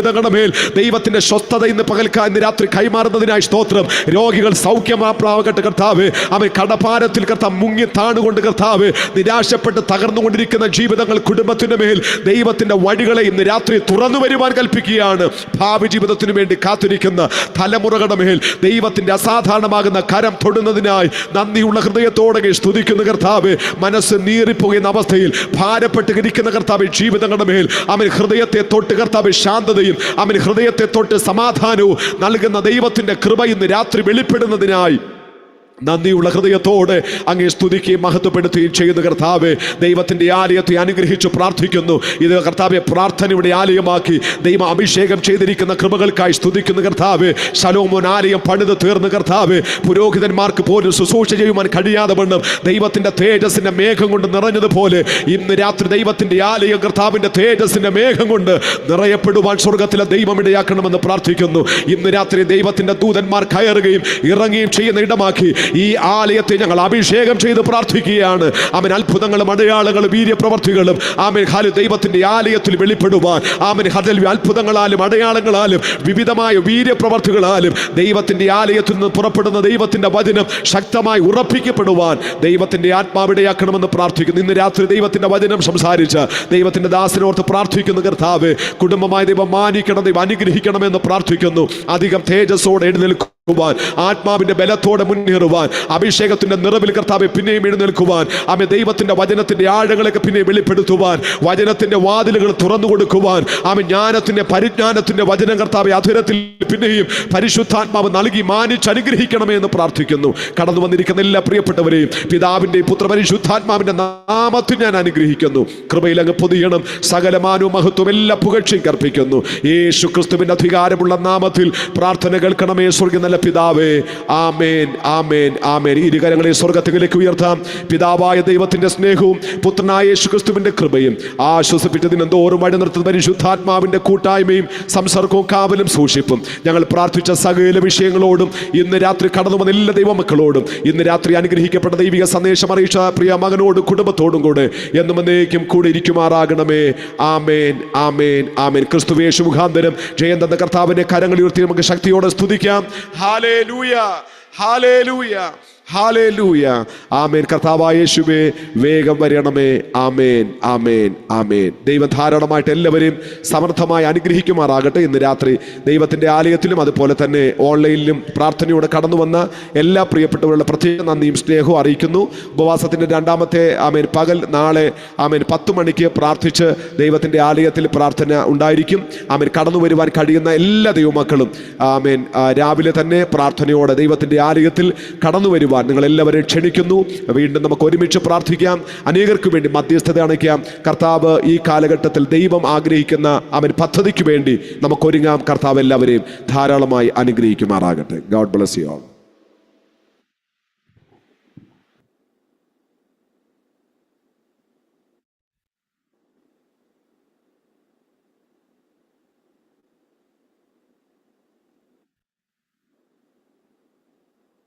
ജീവിതങ്ങളുടെ മേൽ ദൈവത്തിന്റെ സ്വസ്ഥത ഇന്ന് പകൽക്കാ ഇന്ന് രാത്രി കൈമാറുന്നതിനായി സ്തോത്രം. രോഗികൾ സൗഖ്യമാപ്രാവട്ടെ കർത്താവ്. അവൻ കടപ്പാരത്തിൽ കർത്താവ് മുങ്ങി താണുകൊണ്ട് കർത്താവ്. നിരാശപ്പെട്ട് തകർന്നുകൊണ്ടിരിക്കുന്ന ജീവിതങ്ങൾ കുടുംബത്തിന്റെ മേൽ ദൈവത്തിന്റെ വഴികളെ ഇന്ന് രാത്രി തുറന്നു വരുവാൻ കൽപ്പിക്കുകയാണ്. ഭാവി ജീവിതത്തിനു വേണ്ടി കാത്തിരിക്കുന്ന തലമുറകളുടെ മേൽ ദൈവത്തിന്റെ അസാധാരണമാകുന്ന കരം തൊടുന്നതിനായി നന്ദിയുള്ള ഹൃദയത്തോടെ സ്തുതിക്കുന്ന കർത്താവ്. മനസ്സ് നീറിപ്പോകുന്ന അവസ്ഥയിൽ ഭാരപ്പെട്ട് ഇരിക്കുന്ന കർത്താവ് ജീവിതങ്ങളുടെ മേൽ അവൻ ഹൃദയത്തെ തൊട്ട് കർത്താവ് ശാന്തതയും അവൻ ഹൃദയത്തെ തൊട്ട് സമാധാനവും നൽകുന്ന ദൈവത്തിന്റെ കൃപ ഇന്ന് രാത്രി വെളിപ്പെടുന്നതിനായി. നന്ദിയുള്ള ഹൃദയത്തോടെ അങ്ങേ സ്തുതിക്കുകയും മഹത്വപ്പെടുത്തുകയും ചെയ്യുന്ന കർത്താവ്. ദൈവത്തിന്റെ ആലയത്തെ അനുഗ്രഹിച്ചു പ്രാർത്ഥിക്കുന്നു. ഇത് കർത്താവെ പ്രാർത്ഥനയുടെ ആലയമാക്കി ദൈവം അഭിഷേകം ചെയ്തിരിക്കുന്ന കൃപകൾക്കായി സ്തുതിക്കുന്ന കർത്താവ്. ശലോമോൻ ആലയം പണിത് തീർന്ന കർത്താവ് പുരോഹിതന്മാർക്ക് പോലും ശുശ്രൂഷ ചെയ്യുവാൻ കഴിയാതെ വണ്ണം ദൈവത്തിന്റെ തേജസ്സിന്റെ മേഘം കൊണ്ട് നിറഞ്ഞതുപോലെ ഇന്ന് രാത്രി ദൈവത്തിന്റെ ആലയം കർത്താവിന്റെ തേജസ്സിന്റെ മേഘം കൊണ്ട് നിറയപ്പെടുവാൻ സ്വർഗത്തിലെ ദൈവം ഇടയാക്കണമെന്ന് പ്രാർത്ഥിക്കുന്നു. ഇന്ന് രാത്രി ദൈവത്തിന്റെ ദൂതന്മാർ കയറുകയും ഇറങ്ങുകയും ചെയ്യുന്ന ഇടമാക്കി ഈ ആലയത്തെ ഞങ്ങൾ അഭിഷേകം ചെയ്ത് പ്രാർത്ഥിക്കുകയാണ്. അവൻ അത്ഭുതങ്ങളും അടയാളങ്ങളും വീര്യപ്രവർത്തികളും ആമൻ. ഹാലു ദൈവത്തിന്റെ ആലയത്തിൽ വെളിപ്പെടുവാൻ. ആമൻ. ഹതൽ അത്ഭുതങ്ങളാലും അടയാളങ്ങളാലും വിവിധമായ വീര്യപ്രവർത്തികളാലും ദൈവത്തിന്റെ ആലയത്തിൽ നിന്ന് പുറപ്പെടുന്ന ദൈവത്തിന്റെ വചനം ശക്തമായി ഉറപ്പിക്കപ്പെടുവാൻ ദൈവത്തിന്റെ ആത്മാവിടയാക്കണമെന്ന് പ്രാർത്ഥിക്കുന്നു. ഇന്ന് രാത്രി ദൈവത്തിന്റെ വചനം സംസാരിച്ച് ദൈവത്തിന്റെ ദാസനോർത്ത് പ്രാർത്ഥിക്കുന്ന കർത്താവ്. കുടുംബമായി ദൈവം മാനിക്കണം ദൈവം അനുഗ്രഹിക്കണമെന്ന് പ്രാർത്ഥിക്കുന്നു. അധികം തേജസ്സോടെ എഴുന്നേൽക്കും. ുവാൻ ആത്മാവിന്റെ ബലത്തോടെ മുന്നേറുവാൻ അഭിഷേകത്തിന്റെ നിറവിൽ കർത്താവെ പിന്നെയും എഴുന്നേൽക്കുവാൻ ആമെ ദൈവത്തിന്റെ വചനത്തിന്റെ ആഴങ്ങളൊക്കെ പിന്നെ വെളിപ്പെടുത്തുവാൻ വചനത്തിന്റെ വാതിലുകൾ തുറന്നു കൊടുക്കുവാൻ ആമെ ജ്ഞാനത്തിന്റെ പരിജ്ഞാനത്തിന്റെ വചനം കർത്താവെ അധുരത്തിൽ പിന്നെയും പരിശുദ്ധാത്മാവ് നൽകി മാനിച്ച് അനുഗ്രഹിക്കണമേ എന്ന് പ്രാർത്ഥിക്കുന്നു. കടന്നു വന്നിരിക്കുന്ന എല്ലാ പ്രിയപ്പെട്ടവരെയും പിതാവിന്റെയും പുത്രപരിശുദ്ധാത്മാവിന്റെ നാമത്തിൽ ഞാൻ അനുഗ്രഹിക്കുന്നു. കൃപയിൽ അങ്ങ് പൊതിയണം സകലമാനവും മഹത്വം എല്ലാ പുകഴ്ചയും കർപ്പിക്കുന്നു യേശു ക്രിസ്തുവിന്റെ അധികാരമുള്ള നാമത്തിൽ പ്രാർത്ഥന കേൾക്കണമേ സ്വർഗ നല്ല പിതാവേ ആമേൻ ആമേൻ ആമേൻ. ഇരുകരങ്ങളെ സ്വർഗത്തിലേക്ക് ഉയർത്താം. പിതാവായ ദൈവത്തിന്റെ സ്നേഹവും പുത്രനായ യേശുക്രിസ്തുവിന്റെ കൃപയും ആശ്വസിപ്പിച്ചതിന് എന്തോറും വഴി നിർത്തുന്ന പരിശുദ്ധാത്മാവിന്റെ കൂട്ടായ്മയും സംസർഗവും കാവലും സൂക്ഷിപ്പും. ഞങ്ങൾ പ്രാർത്ഥിച്ച സകല വിഷയങ്ങളോടും ഇന്ന് രാത്രി കടന്നു വന്ന എല്ലാ ദൈവമക്കളോടും ഇന്ന് രാത്രി അനുഗ്രഹിക്കപ്പെട്ട ദൈവിക സന്ദേശം അറിയിച്ച പ്രിയ മകനോടും കുടുംബത്തോടും കൂടെ എന്നും എന്നേക്കും കൂടെ ഇരിക്കുമാറാകണമേ. ആമേൻ ആമേൻ ആമേൻ. ക്രിസ്തുവേശു മുഖാന്തരം ജയന്തന്ന തന്ന കർത്താവിന്റെ കരങ്ങളിൽ ഉയർത്തി നമുക്ക് ശക്തിയോടെ സ്തുതിക്കാം. ഹാലേലൂയ ഹാലേലൂയ ഹാലേലൂയ. ആമേൻ. കർത്താവായ വേഗം വരണമേ. ആമേൻ ആമേൻ ആമേൻ. ദൈവം ധാരാളമായിട്ട് എല്ലാവരെയും സമർത്ഥമായി അനുഗ്രഹിക്കുമാറാകട്ടെ ഇന്ന് രാത്രി. ദൈവത്തിന്റെ ആലയത്തിലും അതുപോലെ തന്നെ ഓൺലൈനിലും പ്രാർത്ഥനയോടെ കടന്നു വന്ന എല്ലാ പ്രിയപ്പെട്ടവരുടെ പ്രത്യേക നന്ദിയും സ്നേഹവും അറിയിക്കുന്നു. ഉപവാസത്തിന്റെ രണ്ടാമത്തെ ആമേൻ പകൽ നാളെ ആമേൻ പത്ത് മണിക്ക് പ്രാർത്ഥിച്ച് ദൈവത്തിന്റെ ആലയത്തിൽ പ്രാർത്ഥന ഉണ്ടായിരിക്കും. ആമേൻ കടന്നു വരുവാൻ കഴിയുന്ന എല്ലാ ദൈവമക്കളും ആമേൻ രാവിലെ തന്നെ പ്രാർത്ഥനയോടെ ദൈവത്തിന്റെ ആലയത്തിൽ കടന്നു വരുവാൻ നിങ്ങൾ എല്ലാവരെയും ക്ഷണിക്കുന്നു. വീണ്ടും നമുക്ക് ഒരുമിച്ച് പ്രാർത്ഥിക്കാം. അനേകർക്ക് വേണ്ടി മധ്യസ്ഥത അണയ്ക്കാം. കർത്താവ് ഈ കാലഘട്ടത്തിൽ ദൈവം ആഗ്രഹിക്കുന്ന അവൻ പദ്ധതിക്ക് വേണ്ടി നമുക്കൊരുങ്ങാം കർത്താവ് എല്ലാവരെയും ധാരാളമായി അനുഗ്രഹിക്കുമാറാകട്ടെ. God bless you all